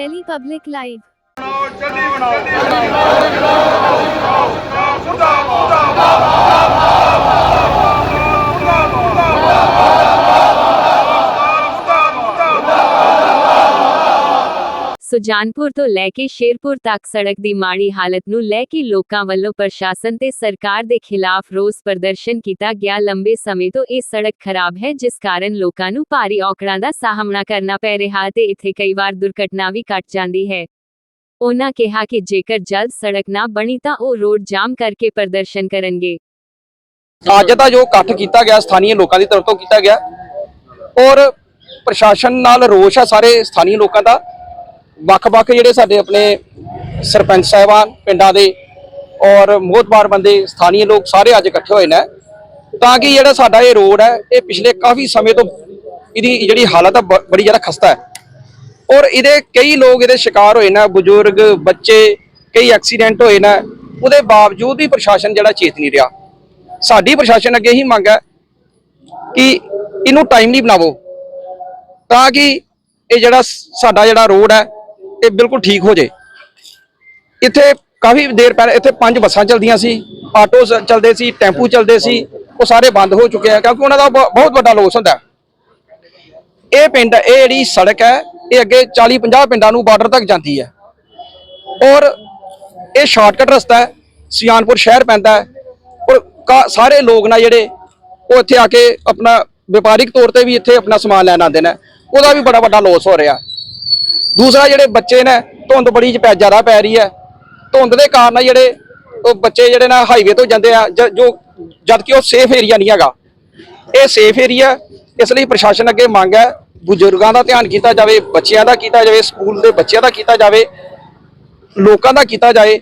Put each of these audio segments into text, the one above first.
Daily public live Sujanpur ਤੋਂ ਲੈ ਕੇ ਸ਼ੇਰਪੁਰ ਤੱਕ ਸੜਕ ਦੀ ਮਾੜੀ ਹਾਲਤ ਨੂੰ ਲੈ ਕੇ ਲੋਕਾਂ ਵੱਲੋਂ ਪ੍ਰਸ਼ਾਸਨ ਤੇ ਸਰਕਾਰ ਦੇ ਖਿਲਾਫ ਰੋਸ ਪ੍ਰਦਰਸ਼ਨ ਕੀਤਾ ਗਿਆ। ਲੰਬੇ ਸਮੇਂ ਤੋਂ ਇਹ ਸੜਕ ਖਰਾਬ ਹੈ, ਜਿਸ ਕਾਰਨ ਲੋਕਾਂ ਨੂੰ ਭਾਰੀ ਔਕੜਾਂ ਦਾ ਸਾਹਮਣਾ ਕਰਨਾ ਪੈ ਰਿਹਾ ਤੇ ਇੱਥੇ ਕਈ ਵਾਰ ਦੁਰਘਟਨਾ ਵੀ ਘਟ ਜਾਂਦੀ ਹੈ। ਉਹਨਾਂ ਕਿਹਾ ਕਿ ਜੇਕਰ ਜਲਦ ਸੜਕ ਨਾ ਬਣੀ ਤਾਂ ਉਹ ਰੋਡ ਜਾਮ ਕਰਕੇ ਪ੍ਰਦਰਸ਼ਨ ਕਰਨਗੇ। ਅੱਜ ਦਾ ਜੋ ਇਕੱਠ ਕੀਤਾ ਗਿਆ ਸਥਾਨੀ ਲੋਕਾਂ ਦੀ ਤਰਫ ਤੋਂ ਕੀਤਾ ਗਿਆ ਔਰ ਪ੍ਰਸ਼ਾਸਨ ਨਾਲ ਰੋਸ਼ ਹੈ ਸਾਰੇ ਸਥਾਨੀ ਲੋਕਾਂ ਦਾ। ਵੱਖ-ਵੱਖ ਜਿਹੜੇ ਸਾਡੇ ਆਪਣੇ ਸਰਪੰਚ ਸਾਹਿਬਾਨ, ਪਿੰਡਾਂ ਦੇ ਔਰ ਮੋਹਤਬਾਰ ਬੰਦੇ ਸਥਾਨੀ ਲੋਕ ਸਾਰੇ ਅੱਜ ਇਕੱਠੇ ਹੋਏ ਨੇ। ਤਾਂ ਕਿ ਜਿਹੜਾ ਸਾਡਾ ਇਹ ਰੋਡ ਹੈ, ਇਹ ਪਿਛਲੇ ਕਾਫੀ ਸਮੇਂ ਤੋਂ ਇਹਦੀ ਜਿਹੜੀ ਹਾਲਤ ਹੈ ਬ- ਬੜੀ ਜ਼ਿਆਦਾ ਖਸਤਾ ਹੈ। ਔਰ ਇਹਦੇ ਕਈ ਲੋਕ ਇਹਦੇ ਸ਼ਿਕਾਰ ਹੋਏ ਨੇ, ਬਜ਼ੁਰਗ, ਬੱਚੇ, ਕਈ ਐਕਸੀਡੈਂਟ ਹੋਏ ਨੇ। ਉਹਦੇ ਬਾਵਜੂਦ ਵੀ ਪ੍ਰਸ਼ਾਸਨ ਜਿਹੜਾ ਚੇਤ ਨਹੀਂ ਰਿਹਾ। ਸਾਡੀ ਪ੍ਰਸ਼ਾਸਨ ਅੱਗੇ ਹੀ ਮੰਗ ਹੈ ਕਿ ਇਹਨੂੰ ਟਾਈਮਲੀ ਬਣਾਵੋ। ਤਾਂ ਕਿ ਇਹ ਜਿਹੜਾ ਸਾਡਾ ਜਿਹੜਾ ਰੋਡ ਹੈ ਇਹ ਬਿਲਕੁਲ ਠੀਕ ਹੋ ਜੇ। ਇੱਥੇ ਕਾਫੀ ਦੇਰ ਪਹਿਲਾਂ ਇੱਥੇ ਪੰਜ ਬੱਸਾਂ ਚੱਲਦੀਆਂ ਸੀ, ਆਟੋ ਸ- ਚੱਲਦੇ ਸੀ, ਟੈਂਪੂ ਚੱਲਦੇ ਸੀ, ਉਹ ਸਾਰੇ ਬੰਦ ਹੋ ਚੁੱਕੇ ਆ, ਕਿਉਂਕਿ ਉਹਨਾਂ ਦਾ ਬ- ਬਹੁਤ ਵੱਡਾ ਲੋਸ ਹੁੰਦਾ। ਇਹ ਪਿੰਡ, ਇਹ ਜਿਹੜੀ ਸੜਕ ਹੈ, ਇਹ ਅੱਗੇ 40 50 ਪਿੰਡਾਂ ਨੂੰ ਬਾਰਡਰ ਤੱਕ ਜਾਂਦੀ ਹੈ। ਔਰ ਇਹ ਸ਼ਾਰਟਕਟ ਰਸਤਾ ਹੈ, ਸਿਆਨਪੁਰ ਸ਼ਹਿਰ ਪੈਂਦਾ ਹੈ, ਔਰ ਕਾ- ਸਾਰੇ ਲੋਕ ਨਾ ਜਿਹੜੇ, ਉਹ ਇੱਥੇ ਆ ਕੇ ਆਪਣਾ ਵਪਾਰਿਕ ਤੌਰ ਤੇ ਵੀ ਇੱਥੇ ਆਪਣਾ ਸਮਾਨ ਲੈਣ ਆਉਂਦੇ ਨੇ। ਉਹਦਾ ਵੀ ਬੜਾ ਵੱਡਾ ਲੋਸ ਹੋ ਰਿਹਾ। ਦੂਸਰਾ ਜਿਹੜੇ ਬੱਚੇ ਨੇ, ਧੁੰਦ ਬੜੀ ਪੈ ਜ਼ਿਆਦਾ ਪੈ ਰਹੀ ਹੈ। ਧੁੰਦ ਦੇ ਕਾਰਨ ਜਿਹੜੇ ਉਹ ਬੱਚੇ ਜਿਹੜੇ ਨਾ ਹਾਈਵੇ ਤੋਂ ਜਾਂਦੇ ਆ, ਜ- ਜੋ ਜਦ ਕਿ ਉਹ ਸੇਫ ਏਰੀਆ ਨਹੀਂ ਹੈਗਾ। ਇਹ ਸੇਫ ਏਰੀਆ ਇਸ ਲਈ ਪ੍ਰਸ਼ਾਸਨ ਅੱਗੇ ਮੰਗ ਹੈ, ਬਜ਼ੁਰਗਾਂ ਦਾ ਧਿਆਨ ਕੀਤਾ ਜਾਵੇ, ਬੱਚਿਆਂ ਦਾ ਕੀਤਾ ਜਾਵੇ, ਸਕੂਲ ਦੇ ਬੱਚਿਆਂ ਦਾ ਕੀਤਾ ਜਾਵੇ, ਲੋਕਾਂ ਦਾ ਕੀਤਾ ਜਾਏ,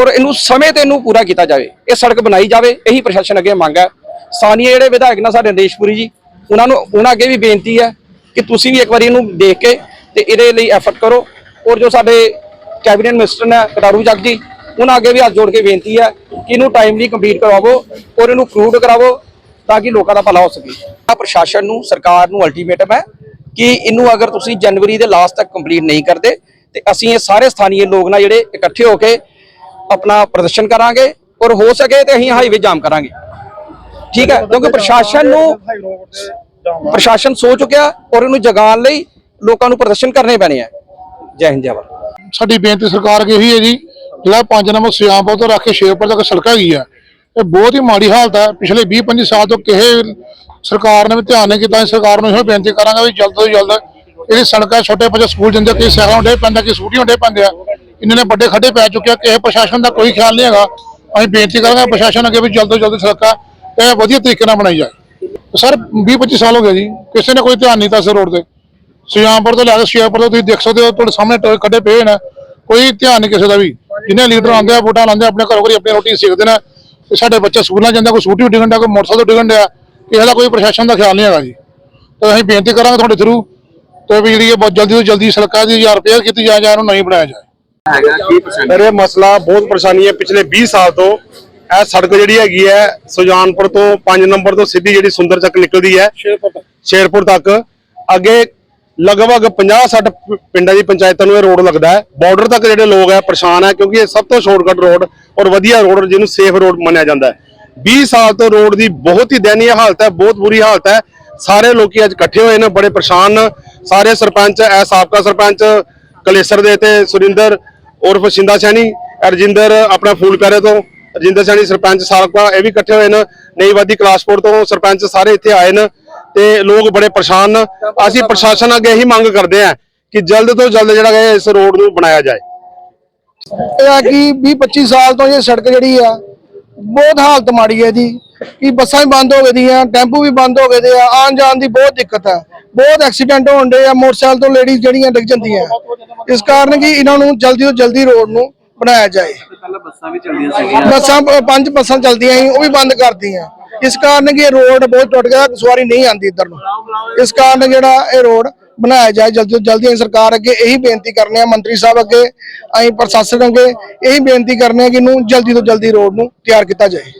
ਔਰ ਇਹਨੂੰ ਸਮੇਂ ਤੇ ਇਹਨੂੰ ਪੂਰਾ ਕੀਤਾ ਜਾਵੇ। ਇਹ ਸੜਕ ਬਣਾਈ ਜਾਵੇ, ਇਹੀ ਪ੍ਰਸ਼ਾਸਨ ਅੱਗੇ ਮੰਗ ਹੈ। ਸਥਾਨੀय ਜਿਹੜੇ ਵਿਧਾਇਕ ਨੇ ਸਾਡੇ ਨਰੇਸ਼ਪੁਰੀ ਜੀ, ਉਹਨਾਂ ਨੂੰ, ਉਹਨਾਂ ਅੱਗੇ ਵੀ ਬੇਨਤੀ ਹੈ ਕਿ ਤੁਸੀਂ ਵੀ ਇੱਕ ਵਾਰੀ ਇਹਨੂੰ ਦੇਖ ਕੇ ਤੇ ਇਹਦੇ ਲਈ ਐਫਰਟ ਕਰੋ। ਔਰ ਜੋ ਸਾਡੇ ਕੈਬਨਿਟ ਮਿਨਿਸਟਰ ਨੇ ਕਟਾਰੂ ਚੱਕ ਜੀ ਉਹਨਾਂ ਅੱਗੇ ਵੀ ਹੱਥ ਜੋੜ ਕੇ ਬੇਨਤੀ ਹੈ ਕਿ ਇਹਨੂੰ ਟਾਈਮਲੀ ਕੰਪਲੀਟ ਕਰਵਾਵੋ ਔਰ ਇਹਨੂੰ ਅਪਰੂਵਡ ਕਰਾਵੋ ਤਾਂ ਕਿ ਲੋਕਾਂ ਦਾ ਭਲਾ ਹੋ ਸਕੇ। ਆ ਪ੍ਰਸ਼ਾਸਨ ਨੂੰ ਸਰਕਾਰ ਨੂੰ ਅਲਟੀਮੇਟਮ ਹੈ ਕਿ ਇਹਨੂੰ ਅਗਰ ਤੁਸੀਂ ਜਨਵਰੀ ਦੇ ਲਾਸਟ ਤੱਕ ਕੰਪਲੀਟ ਨਹੀਂ ਕਰਦੇ ਤੇ ਅਸੀਂ ਇਹ ਸਾਰੇ ਸਥਾਨੀय ਲੋਕ ਨਾ ਜਿਹੜੇ ਇਕੱਠੇ ਹੋ ਕੇ ਆਪਣਾ ਪ੍ਰਦਰਸ਼ਨ ਕਰਾਂਗੇ ਔਰ ਹੋ ਸਕੇ ਤੇ ਅਸੀਂ ਹਾਈਵੇ ਜਾਮ ਕਰਾਂਗੇ। ਠੀਕ ਹੈ ਕਿਉਂਕਿ ਪ੍ਰਸ਼ਾਸਨ ਨੂੰ ਪ੍ਰਸ਼ਾਸਨ ਸੋ ਚੁੱਕਿਆ ਔਰ ਇਹਨੂੰ ਜਗਾਉਣ ਲਈ ਲੋਕਾਂ ਨੂੰ ਪ੍ਰਦਰਸ਼ਨ ਕਰਨੇ ਪੈਣੇ ਆ। ਜੈ ਹਿੰਦ, ਜੈ ਭਾਰਤ। ਸਾਡੀ ਬੇਨਤੀ ਸਰਕਾਰ ਅੱਗੇ ਇਹੀ ਹੈ ਜੀ, ਜਿਹੜਾ 5 ਨੰਬਰ ਸਿਆਮਪੁਰ ਤੋਂ ਰੱਖ ਕੇ ਸ਼ੇਰਪੁਰ ਤੱਕ ਸੜਕ ਹੈਗੀ ਆ, ਇਹ ਬਹੁਤ ਹੀ ਮਾੜੀ ਹਾਲਤ ਹੈ ਪਿਛਲੇ 20 25 ਸਾਲ ਤੋਂ ਕਿਸੇ ਸਰਕਾਰ ਨੇ ਵੀ ਧਿਆਨ ਨਹੀਂ ਕੀਤਾ ਇਸ ਸਰਕਾਰ ਨੂੰ ਇਹੋ ਬੇਨਤੀ ਕਰਾਂਗਾ ਵੀ ਜਲਦ ਤੋਂ ਜਲਦ ਇਹਦੀ ਸੜਕਾਂ ਛੋਟੇ ਬੱਚੇ ਸਕੂਲ ਜਾਂਦੇ ਕਈ ਸਾਈਕਲਾਂ ਉੱਡੇ ਪੈਂਦਾ ਕਿ ਸਕੂਟੀਆਂ ਉੱਡੇ ਪੈਂਦੇ ਆ ਇਹਨਾਂ ਨੇ ਵੱਡੇ ਖੱਡੇ ਪੈ ਚੁੱਕੇ ਆ, ਕਿਸੇ ਪ੍ਰਸ਼ਾਸਨ ਦਾ ਕੋਈ ਖਿਆਲ ਨਹੀਂ ਹੈਗਾ। ਅਸੀਂ ਬੇਨਤੀ ਕਰਾਂਗੇ ਪ੍ਰਸ਼ਾਸਨ ਅੱਗੇ ਵੀ ਜਲਦ ਤੋਂ ਜਲਦ ਸੜਕਾਂ ਇਹ ਵਧੀਆ ਤਰੀਕੇ ਨਾਲ ਬਣਾਈ ਜਾਏ। ਸਰ 20 25 ਸਾਲ ਹੋ ਗਏ ਜੀ, ਕਿਸੇ ਨੇ ਕੋਈ ਧਿਆਨ ਨਹੀਂ ਦਿੱਤਾ ਇਸ ਰੋਡ ਤੇ। ਸਿਆਮਪੁਰ ਤੋਂ ਲੈ ਕੇ ਸ਼ੇਰਪੁਰ ਤੋਂ ਤੁਸੀਂ ਦੇਖ ਸਕਦੇ ਹੋ ਤੁਹਾਡੇ ਸਾਹਮਣੇ ਟੋਏ ਖੱਡੇ ਪਏ ਨੇ। ਕੋਈ ਧਿਆਨ ਨਹੀਂ ਕਿਸੇ ਦਾ ਵੀ। ਜਿੰਨੇ ਲੀਡਰ ਆਉਂਦੇ ਆ ਵੋਟਾਂ ਲਾਉਂਦੇ ਆਪਣੇ ਘਰੋਂ ਘਰੀ ਆਪਣੀ ਰੋਟੀ ਸੇਕਦੇ ਨੇ। ਤੇ ਸਾਡੇ ਬੱਚੇ ਸਕੂਲਾਂ ਜਾਂਦੇ ਕੋਈ ਸਕੂਟੀ ਡਿੱਗਣ ਡਿਆ ਕੋਈ ਮੋਟਰਸਾਈਕਲ ਤੋਂ ਡਿੱਗਣ ਡਿਆ ਕਿਸੇ ਦਾ ਕੋਈ ਪ੍ਰਸ਼ਾਸਨ ਦਾ ਖਿਆਲ ਨਹੀਂ ਹੈਗਾ ਜੀ। ਤੇ ਅਸੀਂ ਬੇਨਤੀ ਕਰਾਂਗੇ ਤੁਹਾਡੇ ਥਰੂ ਤੇ ਵੀ ਜਿਹੜੀ ਇਹ ਬਹੁਤ ਜਲਦੀ ਤੋਂ ਜਲਦੀ ਸੜਕਾਂ ਦੀ ਜਾਂ ਰਿਪੇਅਰ ਕੀਤੀ ਜਾਏ ਜਾਂ ਇਹਨੂੰ ਨਹੀਂ ਬਣਾਇਆ ਜਾਏ। ਸਰ ਇਹ ਮਸਲਾ ਬਹੁਤ ਪਰੇਸ਼ਾਨੀ ਹੈ। ਪਿਛਲੇ 20 ਸਾਲ ਤੋਂ ਇਹ ਸੜਕ ਜਿਹੜੀ ਹੈਗੀ ਹੈ ਸੁਜਾਨਪੁਰ ਤੋਂ 5 ਨੰਬਰ ਤੋਂ ਸਿੱਧੀ ਜਿਹੜੀ ਸੁੰਦਰ ਚੱਕ ਨਿਕਲਦੀ ਹੈ ਸ਼ੇਰਪੁਰ ਤੱਕ। ਅੱਗੇ ਲਗਭਗ 50-60 ਪਿੰਡਾਂ ਦੀ ਪੰਚਾਇਤਾਂ ਨੂੰ ਇਹ ਰੋਡ ਲੱਗਦਾ ਹੈ। ਬਾਰਡਰ ਤੱਕ ਜਿਹੜੇ ਲੋਕ ਹੈ, ਪਰੇਸ਼ਾਨ ਹੈ, ਕਿਉਂਕਿ ਇਹ ਸਭ ਤੋਂ ਸ਼ਾਰਟਕਟ ਰੋਡ ਔਰ ਵਧੀਆ ਰੋਡ ਜਿਹਨੂੰ ਸੇਫ ਰੋਡ ਮੰਨਿਆ ਜਾਂਦਾ ਹੈ। 20 ਸਾਲ ਤੋਂ ਰੋਡ ਦੀ ਬਹੁਤ ਹੀ ਦਇਨੀय ਹਾਲਤ ਹੈ, ਬਹੁਤ ਬੁਰੀ ਹਾਲਤ ਹੈ। ਸਾਰੇ ਲੋਕੀ ਅੱਜ ਇਕੱਠੇ ਹੋਏ ਨੇ, ਬੜੇ ਪਰੇਸ਼ਾਨ। ਨੇ ਸਾਰੇ ਸਰਪੰਚ ਐ ਸਾਬਕਾ ਸਰਪੰਚ, ਕਲੇਸਰ ਦੇ ਤੇ ਸੁਰਿੰਦਰ ਉਰਫ ਸ਼ਿੰਦਾ ਸੈਣੀ, ਅਰਜਿੰਦਰ ਆਪਣਾ ਫੂਲ ਪਿਆਰੇ ਤੋਂ ਰਜਿੰਦਰ ਸੈਣੀ ਸਰਪੰਚ, ਸਾਬਕਾ, ਇਹ ਵੀ ਇਕੱਠੇ ਹੋਏ ਨੇ। ਨਈ ਵਾਦੀ ਕਲਾਸਪੋਰਟ ਤੋਂ ਸਰਪੰਚ ਸਾਰੇ ਇੱਥੇ ਆਏ ਨੇ। ਤੇ ਲੋਕ ਬੜੇ ਪਰੇਸ਼ਾਨ ਨੇ। ਅਸੀਂ ਪ੍ਰਸ਼ਾਸਨ ਅੱਗੇ ਇਹੀ ਮੰਗ ਕਰਦੇ ਹਾਂ ਕਿ ਜਲਦ ਤੋਂ ਜਲਦ ਜਿਹੜਾ ਹੈ ਇਸ ਰੋਡ ਨੂੰ ਬਣਾਇਆ ਜਾਏ। ਇਹ ਆ ਕਿ 20 25 ਸਾਲ ਤੋਂ ਇਹ ਸੜਕ ਜਿਹੜੀ ਆ ਬਹੁਤ ਹਾਲਤ ਮਾੜੀ ਹੈ ਜੀ। ਕਿ ਬੱਸਾਂ ਵੀ ਬੰਦ ਹੋ ਗਈਆਂ ਟੈਂਪੂ ਵੀ ਬੰਦ ਹੋ ਗਏ ਦੇ ਆ ਆਉਣ ਜਾਣ ਦੀ ਬਹੁਤ ਦਿੱਕਤ ਹੈ। ਬਹੁਤ ਐਕਸੀਡੈਂਟ ਹੋਣ ਦੇ ਆ ਮੋਟਰਸਾਈਕਲ ਤੋਂ ਲੇਡੀਜ਼ ਜਿਹੜੀਆਂ ਡਿੱਗ ਜਾਂਦੀਆਂ। ਇਸ ਕਾਰਨ ਕਿ ਇਹਨਾਂ ਨੂੰ ਜਲਦੀ ਤੋਂ ਜਲਦੀ ਰੋਡ ਨੂੰ ਬਣਾਇਆ ਜਾਏ। ਪਹਿਲਾਂ ਬੱਸਾਂ ਵੀ ਚੱਲਦੀਆਂ ਸੀਗੀਆਂ। ਬੱਸਾਂ ਪੰਜ ਬੱਸਾਂ ਚੱਲਦੀਆਂ ਸੀ ਉਹ ਵੀ ਬੰਦ ਕਰਤੀਆਂ ਇਸ ਕਾਰਨ ਕਿ ਇਹ ਰੋਡ ਬਹੁਤ ਟੁੱਟ ਗਿਆ, ਸਵਾਰੀ ਨਹੀਂ ਆਉਂਦੀ ਇੱਧਰ ਨੂੰ। ਇਸ ਕਾਰਨ ਜਿਹੜਾ ਇਹ ਰੋਡ ਬਣਾਇਆ ਜਾਏ, ਜਲਦੀ ਤੋਂ ਜਲਦੀ ਅਸੀਂ ਸਰਕਾਰ ਅੱਗੇ ਇਹੀ ਬੇਨਤੀ ਕਰਨੇ ਆ, ਮੰਤਰੀ ਸਾਹਿਬ ਅੱਗੇ, ਅਸੀਂ ਪ੍ਰਸ਼ਾਸਨ ਅੱਗੇ ਇਹੀ ਬੇਨਤੀ ਕਰਨੇ ਆ ਕਿ ਇਹਨੂੰ ਜਲਦੀ ਤੋਂ ਜਲਦੀ ਰੋਡ ਨੂੰ ਤਿਆਰ ਕੀਤਾ ਜਾਏ।